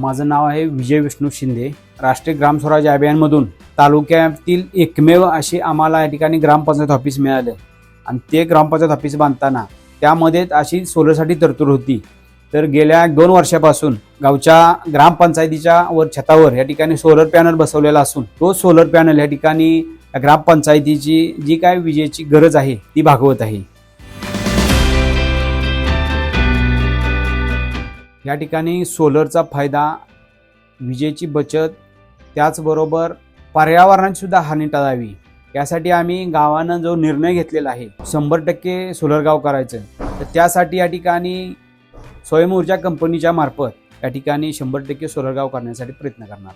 माझं नाव आहे विजय विष्णू शिंदे. राष्ट्रीय ग्राम स्वराज अभियानमधून तालुक्यातील एकमेव असे आम्हाला या ठिकाणी ग्रामपंचायत ऑफिस मिळालं. आणि ते ग्रामपंचायत ऑफिस बांधताना त्यामध्ये अशी सोलरसाठी तरतूद होती. तर गेल्या दोन वर्षापासून गावच्या ग्रामपंचायतीच्या वर छतावर या ठिकाणी सोलर पॅनल बसवलेला असून तो सोलर पॅनल या ठिकाणी ग्रामपंचायतीची जी काय विजेची गरज आहे ती भागवत आहे. या ठिकाणी सोलरचा फायदा विजेची बचत त्याचबरोबर पर्यावरणाची सुद्धा हानी टाळावी. यासाठी आम्ही गावानं जो निर्णय घेतलेला आहे शंभर टक्के सोलर गाव करायचं. तर त्यासाठी या ठिकाणी स्वयंऊर्जा कंपनीच्या मार्फत या ठिकाणी शंभर टक्के सोलर गाव करण्यासाठी प्रयत्न करणार